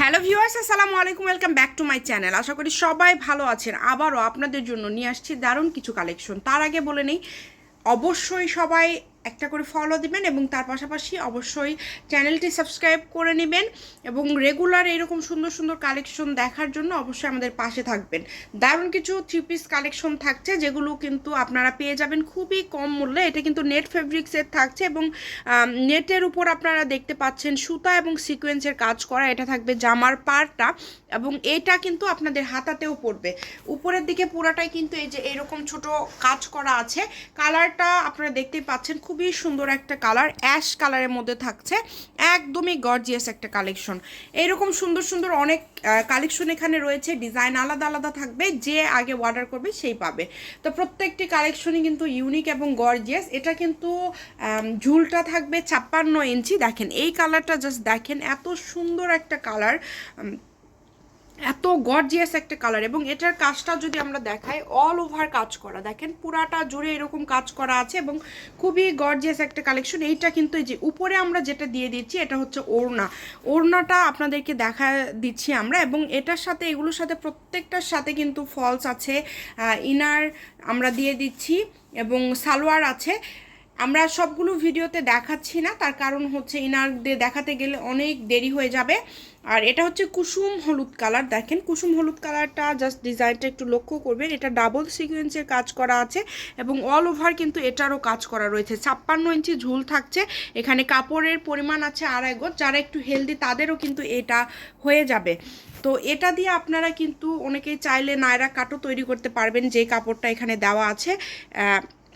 Hello viewers, আসসালামু আলাইকুম, welcome back to my channel. আশা করি সবাই ভালো আছেন। আবারও আপনাদের জন্য নিয়ে আসছি দারুণ কিছু কালেকশন। তার আগে বলে নেই, অবশ্যই সবাই একটা করে ফলো দিবেন এবং তার পাশাপাশি অবশ্যই চ্যানেলটি সাবস্ক্রাইব করে নেবেন এবং রেগুলার এরকম সুন্দর সুন্দর কালেকশন দেখার জন্য অবশ্যই আমাদের পাশে থাকবেন। দারুণ কিছু থ্রি পিস কালেকশন থাকছে যেগুলো কিন্তু আপনারা পেয়ে যাবেন খুবই কম মূল্যে। এটা কিন্তু নেট ফেব্রিক্সের থাকছে এবং নেটের উপর আপনারা দেখতে পাচ্ছেন সুতা এবং সিকোয়েন্সের কাজ করা। এটা থাকবে জামার পার্টটা এবং এটা কিন্তু আপনাদের হাতাতেও পড়বে। উপরের দিকে পুরাটাই কিন্তু এই যে এরকম ছোট কাজ করা আছে। কালারটা আপনারা দেখতেই পাচ্ছেন খুবই সুন্দর একটা কালার, অ্যাশ কালারের মধ্যে থাকছে, একদমই গর্জিয়াস একটা কালেকশন এরকম সুন্দর সুন্দর অনেক কালেকশন এখানে রয়েছে ডিজাইন আলাদা আলাদা থাকবে, যে আগে অর্ডার করবে সেই পাবে। তো প্রত্যেকটি কালেকশনই কিন্তু ইউনিক এবং গর্জিয়াস এটা কিন্তু ঝুলটা থাকবে ছাপ্পান্ন ইঞ্চি। দেখেন, এই কালারটা জাস্ট দেখেন, এত সুন্দর একটা কালার এত গর্জিয়াস একটা কালার এবং এটার কাজটা যদি আমরা দেখাই অল ওভার কাজ করা। দেখেন, পুরাটা জুড়ে এরকম কাজ করা আছে এবং খুবই গর্জিয়াস একটা কালেকশন এইটা কিন্তু এই যে উপরে আমরা যেটা দিয়ে দিচ্ছি, এটা হচ্ছে ওড়না। ওড়নাটা আপনাদেরকে দেখা দিচ্ছি আমরা এবং এটার সাথে, এগুলোর সাথে প্রত্যেকটার সাথে কিন্তু ফলস আছে। ইনার আমরা দিয়ে দিচ্ছি এবং সালোয়ার আছে। আমরা সবগুলো ভিডিওতে দেখাচ্ছি না, তার কারণ হচ্ছে ইনার দিয়ে দেখাতে গেলে অনেক দেরি হয়ে যাবে। আর এটা হচ্ছে কুসুম হলুদ কালার, দেখেন কুসুম হলুদ কালারটা জাস্ট ডিজাইনটা একটু লক্ষ্য করবেন, এটা ডাবল সিকোয়েন্সের কাজ করা আছে এবং অল ওভার কিন্তু এটারও কাজ করা রয়েছে। ছাপ্পান্ন ইঞ্চি ঝুল থাকছে, এখানে কাপড়ের পরিমাণ আছে আড়াই গজ, যারা একটু হেলদি তাদেরও কিন্তু এটা হয়ে যাবে। তো এটা দিয়ে আপনারা কিন্তু অনেকেই চাইলে নায়রা কাটও তৈরি করতে পারবেন যে কাপড়টা এখানে দেওয়া আছে।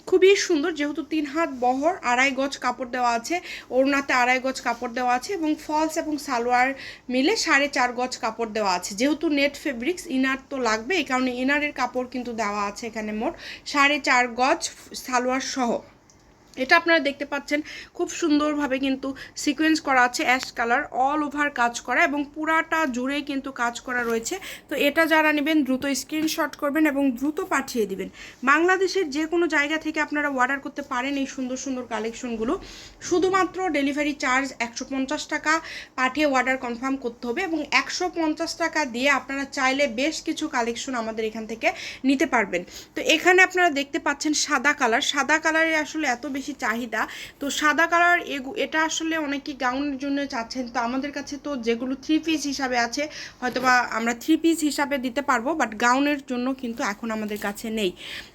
খুবই সুন্দর, যেহেতু তিন হাত বহর, আড়াই গজ কাপড় দেওয়া আছে, ওড়নাতে আড়াই গজ কাপড় দেওয়া আছে এবং ফলস এবং সালোয়ার মিলে সাড়ে চার গজ কাপড় দেওয়া আছে। যেহেতু নেট ফেব্রিক্স, ইনার তো লাগবে, এই কারণে ইনারের কাপড় কিন্তু দেওয়া আছে এখানে মোট সাড়ে চার গজ সালোয়ার সহ। এটা আপনারা দেখতে পাচ্ছেন, খুব সুন্দরভাবে কিন্তু সিকোয়েন্স করা আছে অ্যাশ কালার অল ওভার কাজ করা এবং পুরাটা জুড়েই কিন্তু কাজ করা রয়েছে। তো এটা যারা নেবেন, দ্রুত স্ক্রিনশট করবেন এবং দ্রুত পাঠিয়ে দিবেন। বাংলাদেশের যে কোনো জায়গা থেকে আপনারা অর্ডার করতে পারেন এই সুন্দর সুন্দর কালেকশনগুলো শুধুমাত্র ডেলিভারি চার্জ একশো পঞ্চাশ টাকা পাঠিয়ে অর্ডার কনফার্ম করতে হবে এবং একশো পঞ্চাশ টাকা দিয়ে আপনারা চাইলে বেশ কিছু কালেকশন আমাদের এখান থেকে নিতে পারবেন। তো এখানে আপনারা দেখতে পাচ্ছেন সাদা কালার সাদা কালারে আসলে এত বেশি চাহিদা। তো সাদা কালার এগু, এটা আসলে অনেকে গাউনের জন্য চাচ্ছেন। তো আমাদের কাছে তো যেগুলো থ্রি পিস হিসাবে আছে, হয়তোবা আমরা থ্রি পিস হিসাবে দিতে পারব বাট গাউনের জন্য কিন্তু এখন আমাদের কাছে নেই।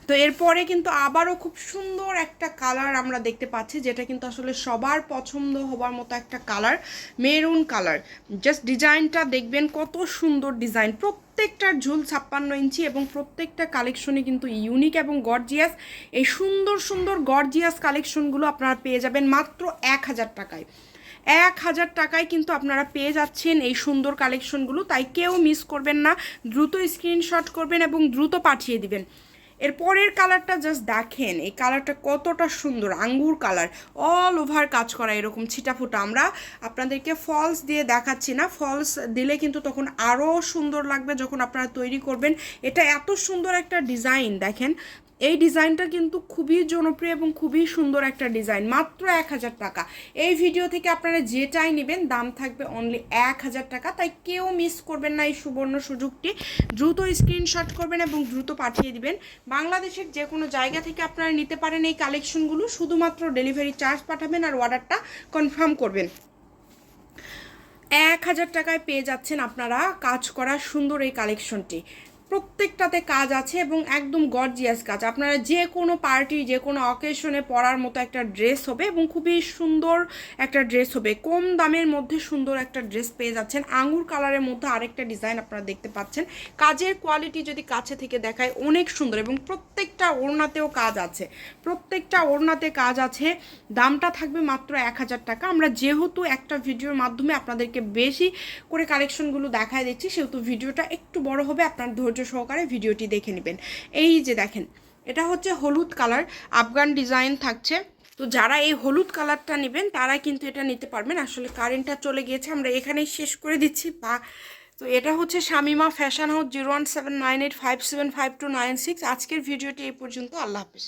তো এরপরে কিন্তু আবারও খুব সুন্দর একটা কালার আমরা দেখতে পাচ্ছি, যেটা কিন্তু আসলে সবার পছন্দ হবার মতো একটা কালার, মেরুন কালার। জাস্ট ডিজাইনটা দেখবেন কত সুন্দর ডিজাইন। প্রত্যেকটার ঝুল ছাপ্পান্ন ইঞ্চি এবং প্রত্যেকটা কালেকশনে কিন্তু ইউনিক এবং গর্জিয়াস এই সুন্দর সুন্দর গর্জিয়াস কালেকশনগুলো আপনারা পেয়ে যাবেন মাত্র এক হাজার টাকায়। এক হাজার টাকায় কিন্তু আপনারা পেয়ে যাচ্ছেন এই সুন্দর কালেকশনগুলো, তাই কেউ মিস করবেন না। দ্রুত স্ক্রিনশট করবেন এবং দ্রুত পাঠিয়ে দিবেন। এর পরের কালারটা জাস্ট দেখেন, এই কালারটা কতটা সুন্দর, আঙ্গুর কালার। অল ওভার কাজ করা এরকম ছিটাফোটা আমরা আপনাদেরকে ফলস দিয়ে দেখাচ্ছি না। ফলস দিলে কিন্তু তখন আরও সুন্দর লাগবে যখন আপনারা তৈরি করবেন। এটা এত সুন্দর একটা ডিজাইন দেখেন। এই ডিজাইনটা কিন্তু খুবই জনপ্রিয় এবং খুবই সুন্দর একটা ডিজাইন, মাত্র এক হাজার টাকা। এই ভিডিও থেকে আপনারা যেটাই নেবেন, দাম থাকবে অনলি এক হাজার টাকা। তাই কেউ মিস করবেন না এই সুবর্ণ সুযোগটি। দ্রুত স্ক্রিনশট করবেন এবং দ্রুত পাঠিয়ে দিবেন। বাংলাদেশের যে কোনো জায়গা থেকে আপনারা নিতে পারেন এই কালেকশনগুলো শুধুমাত্র ডেলিভারি চার্জ পাঠাবেন আর অর্ডারটা কনফার্ম করবেন। এক হাজার টাকায় পেয়ে যাচ্ছেন আপনারা কাজ করা সুন্দর এই কালেকশনটি প্রত্যেকটাতে কাজ আছে এবং একদম গর্জিয়াস কাজ। আপনারা যে কোনো পার্টি যে কোনো অকেশনে পরার মতো একটা ড্রেস হবে এবং খুবই সুন্দর একটা ড্রেস হবে। কম দামের মধ্যে সুন্দর একটা ড্রেস পেয়ে যাচ্ছেন। আঙুর কালারের মধ্যে আরেকটা ডিজাইন আপনারা দেখতে পাচ্ছেন। কাজের কোয়ালিটি যদি কাছে থেকে দেখায়, অনেক সুন্দর এবং প্রত্যেকটা ওড়নাতেও কাজ আছে। প্রত্যেকটা ওড়নাতে কাজ আছে। দামটা থাকবে মাত্র এক হাজার টাকা। আমরা যেহেতু একটা ভিডিওর মাধ্যমে আপনাদেরকে বেশি করে কালেকশনগুলো দেখায় দিচ্ছি, সেহেতু ভিডিওটা একটু বড় হবে। আপনার ধৈর্য সহকারে ভিডিওটি দেখে নেবেন। এই যে দেখেন, এটা হচ্ছে হলুদ কালার, আফগান ডিজাইন থাকছে। তো যারা এই হলুদ কালারটা নেবেন, তারা কিন্তু এটা নিতে পারবেন। আসলে কারেন্টটা চলে গিয়েছে, আমরা এখানেই শেষ করে দিচ্ছি। বা, তো এটা হচ্ছে Shamima fashion house zero one seven nine eight five seven five two nine six. আজকের ভিডিওটি এই পর্যন্ত। আল্লাহ হাফিজ।